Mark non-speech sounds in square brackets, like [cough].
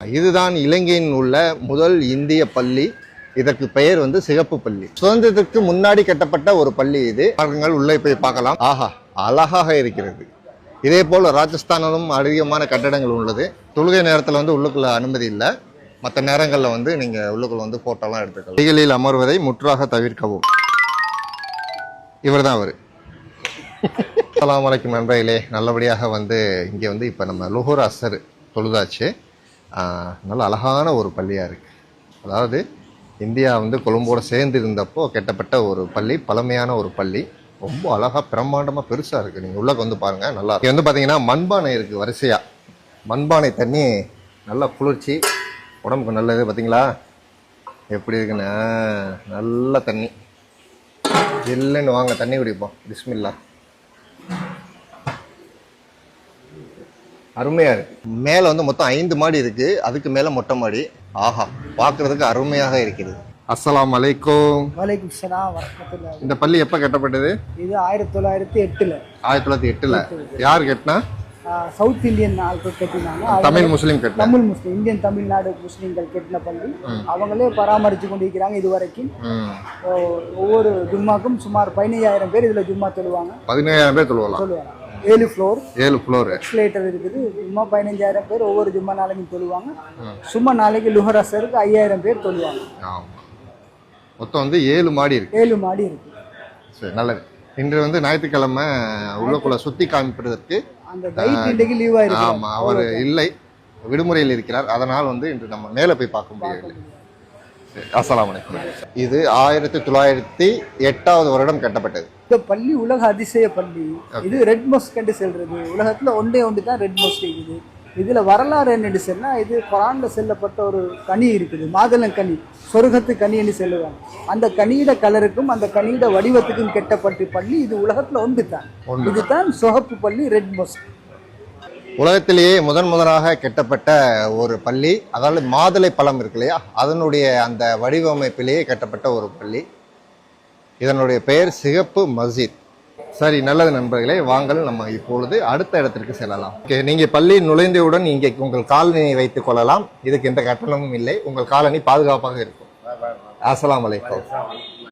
இதுதான் இலங்கையின் உள்ள முதல் இந்திய பள்ளி. இதற்கு பெயர் வந்து சிகப்பு பள்ளி. சுதந்திரத்துக்கு முன்னாடி கட்டப்பட்ட ஒரு பள்ளி இது. பாருங்கள் உள்ளே போய் பார்க்கலாம். ஆஹா அழகாக இருக்கிறது. இதே போல் ராஜஸ்தானிலும் அதிகமான கட்டடங்கள் உள்ளது. தொழுகை நேரத்தில் வந்து உள்ளுக்குள்ள அனுமதி இல்லை. மற்ற நேரங்களில் வந்து நீங்கள் உள்ளுக்குள்ள வந்து ஃபோட்டோலாம் எடுத்துக்கலாம். கைகளில் அமர்வதை முற்றாக தவிர்க்கவும். இவர் தான் அவர். [laughs] அலாம் வலைக்கும் நண்பர்களே. நல்லபடியாக வந்து இங்கே வந்து இப்போ நம்ம லுஹூர் அசர் தொழுதாச்சு. நல்ல அழகான ஒரு பள்ளியாக இருக்குது அதாவது இந்தியா வந்து கொழும்போடு சேர்ந்து இருந்தப்போ கெட்டப்பட்ட ஒரு பள்ளி பழமையான ஒரு பள்ளி. ரொம்ப அழகாக பிரம்மாண்டமாக பெருசாக இருக்குது நீங்கள் உள்ளே வந்து பாருங்கள் நல்லா இங்கே வந்து பார்த்தீங்கன்னா மண்பானை இருக்குது வரிசையாக மண்பானை தண்ணி நல்லா குளிர்ச்சி. உடம்புக்கு நல்லது பார்த்தீங்களா எப்படி இருக்குன்னு? நல்ல தண்ணி. இல்லைன்னு வாங்க தண்ணி குடிப்போம். பிஸ்மில்லா அருமையா இருக்கு. மேல வந்து மொத்தம் ஐந்து மாடி இருக்கு. அதுக்கு மேல மொட்டை மாடி. ஆஹா பார்க்கிறதுக்கு அருமையாக இருக்கிறது அஸ்ஸலாமு அலைக்கும் வலைக்கும் சலாம் இந்த பள்ளி எப்ப கட்டப்பட்டது? இது ஆயிரத்தி தொள்ளாயிரத்தி எட்டுல. ஆயிரத்தி தொள்ளாயிரத்தி எட்டுல. யார் கட்டினா? சவுத் இந்தியன் ஆட்கள் கட்டினாங்க. தமிழ் முஸ்லீம் கட்டினா. தமிழ் முஸ்லீம் இந்தியன் தமிழ்நாடு முஸ்லீம்கள் கட்டின பள்ளி. அவங்களே பராமரித்து கொண்டிருக்கிறாங்க இது வரைக்கும் ஒவ்வொரு ஜும்மாக்கும் சுமார் பதினையாயிரம் பேர் இதுல ஜும்மா தொழுவாங்க. பதினேழாயிரம் பேர் தொழுவலாம். சொல்லுவாங்க ஏழு ஃப்ளோர் ஏழு ஃப்ளோரு எக்ஸ்லேட்டர் இருக்குது. சும்மா பதினஞ்சாயிரம் பேர் ஒவ்வொரு ஜும்மா நாளைக்கும் தொழுவாங்க. சும்மா நாளைக்கு லுஹர் அசருக்கு ஐயாயிரம் பேர் தொழுவாங்க. மொத்தம் வந்து ஏழு மாடி இருக்கு. ஏழு மாடி இருக்கு. சரி நல்லது. இன்று வந்து ஞாயிற்றுக்கிழமை உள்ளுக்குள்ள சுத்தி காமிப்பதற்கு ஆமா அவர் இல்லை. விடுமுறையில் இருக்கிறார். அதனால் வந்து இன்று நம்ம மேலே போய் பார்க்க முடியவில்லை. சரி, அஸ்ஸலாமு அலைக்கும். இது ஆயிரத்தி தொள்ளாயிரத்தி எட்டாவது வருடம் கட்டப்பட்டது. இந்த பள்ளி உலக அதிசய பள்ளி. இது ரெட் மோஸ்க் என்று சொல்றது. உலகத்துல ஒன்றே ஒன்று தான் ரெட் மோஸ்க் இருக்குது. இதுல வரலாறு என்னன்னு சொன்னா இது குரான்ல செல்லப்பட்ட ஒரு கனி இருக்குது. மாதுளம் கனி சொர்க்கத்து கனி என்று சொல்லுவாங்க. அந்த கனியிட கலருக்கும் அந்த கனியிட வடிவத்துக்கும் கெட்டப்பட்ட பள்ளி இது உலகத்துல ஒன்று தான். இதுதான் சொகப்பு பள்ளி ரெட் மோஸ்க். உலகத்திலேயே முதன் முதலாக கட்டப்பட்ட ஒரு பள்ளி. அதாவது மாதுளை பழம் இருக்கு இல்லையா? அதனுடைய அந்த வடிவமைப்பிலேயே கட்டப்பட்ட ஒரு பள்ளி. இதனுடைய பெயர் சிகப்பு மஸ்ஜித். சரி நல்லது நண்பர்களே வாங்கள் நம்ம இப்பொழுது அடுத்த இடத்திற்கு செல்லலாம். ஓகே பள்ளி நுழைந்தவுடன் இங்கே உங்கள் காலனியை வைத்துக் கொள்ளலாம். இதுக்கு எந்த கட்டணமும் இல்லை. உங்கள் காலனி பாதுகாப்பாக இருக்கும். அஸ்லாம் வலைக்கம்